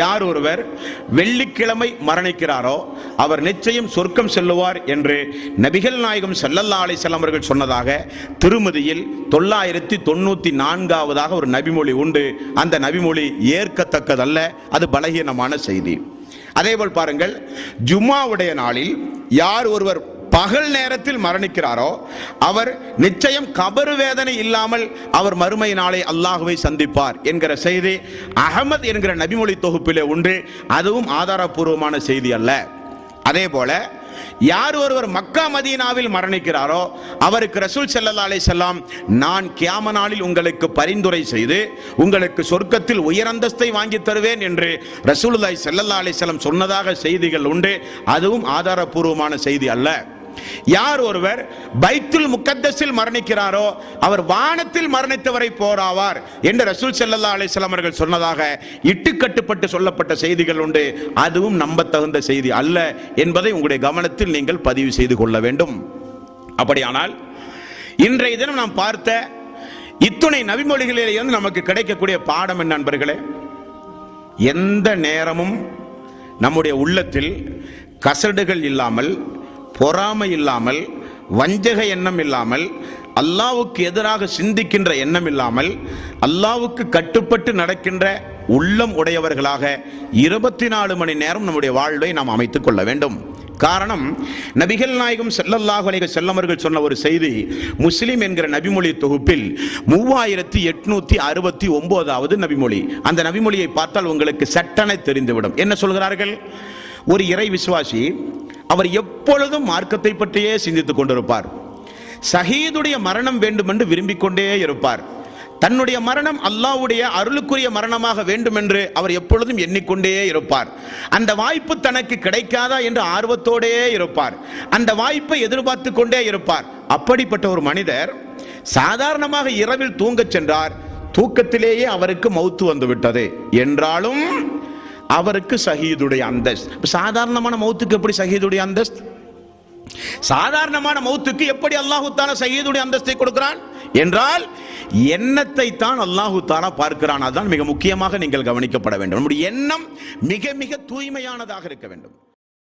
யார் ஒருவர் வெள்ளிக்கிழமை மரணிக்கிறாரோ அவர் நிச்சயம் சொர்க்கம் செல்லுவார் என்று நபிகள் நாயகம் ஸல்லல்லாஹு அலைஹி அவர்கள் சொன்னதாக திருமதியில் தொள்ளாயிரத்தி தொண்ணூத்தி நான்காவதாக ஒரு நபிமொழி உண்டு. அந்த நபிமொழி ஏற்கத்தக்கதல்ல அது பலகீனமான செய்தி. அதேபோல் பாருங்கள் ஜும்மாவுடைய நாளில் யார் ஒருவர் பகல் நேரத்தில் மரணிக்கிறாரோ அவர் நிச்சயம் கபரு வேதனை இல்லாமல் அவர் மறுமை நாளை அல்லாஹுவை சந்திப்பார் என்கிற செய்தி அகமது என்கிற நபிமொழி தொகுப்பிலே உண்டு. அதுவும் ஆதாரபூர்வமான செய்தி அல்ல. அதே போல யார் ஒருவர் மக்கா மதீனாவில் மரணிக்கிறாரோ அவருக்கு ரசூல் ஸல்லல்லாஹு அலைஹி செல்லாம் நான் கியாம நாளில் உங்களுக்கு பரிந்துரை செய்து உங்களுக்கு சொர்க்கத்தில் உயரந்தஸ்தை வாங்கி தருவேன் என்று ரசூலுல்லாய் ஸல்லல்லாஹு அலைஹி செல்லம் சொன்னதாக செய்திகள் உண்டு. அதுவும் ஆதாரபூர்வமான செய்தி அல்ல. யார் ஒருவர் பைத்துல் முக்கத்தஸில் மரணிக்கிறாரோ அவர் வானத்தில் மரணித்தவரை போராவார் என்று ரசூல் செல்லல்லா அலைஹி அவர்கள் சொன்னதாக இட்டுக்கட்டுப்பட்டு சொல்லப்பட்ட செய்திகள் உண்டு. அதுவும் நம்பத்தகுந்த செய்தி அல்ல என்பதை உங்களுடைய கவனத்தில் நீங்கள் பதிவு செய்து கொள்ள வேண்டும். அப்படியானால் இன்றைய தினம் நாம் பார்த்த இத்துணை நவிமொழிகளிலிருந்து நமக்கு கிடைக்கக்கூடிய பாடம் என்ன நண்பர்களே? எந்த நேரமும் நம்முடைய உள்ளத்தில் கசடுகள் இல்லாமல் பொறாமை இல்லாமல் வஞ்சக எண்ணம் இல்லாமல் அல்லாவுக்கு எதிராக சிந்திக்கின்ற எண்ணம் இல்லாமல் அல்லாவுக்கு கட்டுப்பட்டு நடக்கின்ற உள்ளம் உடையவர்களாக இருபத்தி நாலு மணி நேரம் நம்முடைய வாழ்வை நாம் அமைத்துக் கொள்ள வேண்டும். காரணம் நபிகள் நாயகம் ஸல்லல்லாஹு அலைக வஸல்லம் சொன்ன ஒரு செய்தி முஸ்லிம் என்கிற நபிமொழி தொகுப்பில் மூவாயிரத்தி எட்நூத்தி அறுபத்தி ஒன்பதாவது நபிமொழி. அந்த நபிமொழியை பார்த்தால் உங்களுக்கு சட்டனை தெரிந்துவிடும். என்ன சொல்கிறார்கள்? ஒரு இறை விசுவாசி அவர் எப்பொழுதும் மார்க்கத்தை பற்றியே சிந்தித்துக் கொண்டிருப்பார். சஹீதுடைய மரணம் வேண்டும் என்று விரும்பிக் கொண்டே இருப்பார். தன்னுடைய மரணம் அல்லாஹ்வுடைய அருளுக்குரிய மரணமாக வேண்டும் என்று அவர் எப்பொழுதும் எண்ணிக்கொண்டே இருப்பார். அந்த வாய்ப்பு தனக்கு கிடைக்காதா என்று ஆர்வத்தோடே இருப்பார். அந்த வாய்ப்பை எதிர்பார்த்து கொண்டே இருப்பார். அப்படிப்பட்ட ஒரு மனிதர் சாதாரணமாக இரவில் தூங்கச் சென்றார். தூக்கத்திலேயே அவருக்கு மௌத்து வந்துவிட்டது. என்றாலும் அவருக்கு ஷஹீதுடைய அந்தஸ்து. சாதாரணமான மௌத்துக்கு எப்படி ஷஹீதுடைய அந்தஸ்து? சாதாரணமான மௌத்துக்கு எப்படி அல்லாஹு தாலா சையீதுடைய அந்தஸ்தை கொடுக்கிறான்? என்றால் எண்ணத்தை தான் அல்லாஹு தாலா பார்க்கிறான். அதுதான் மிக முக்கியமாக நீங்கள் கவனிக்கப்பட வேண்டும். நம்முடைய எண்ணம் மிக மிக தூய்மையானதாக இருக்க வேண்டும்.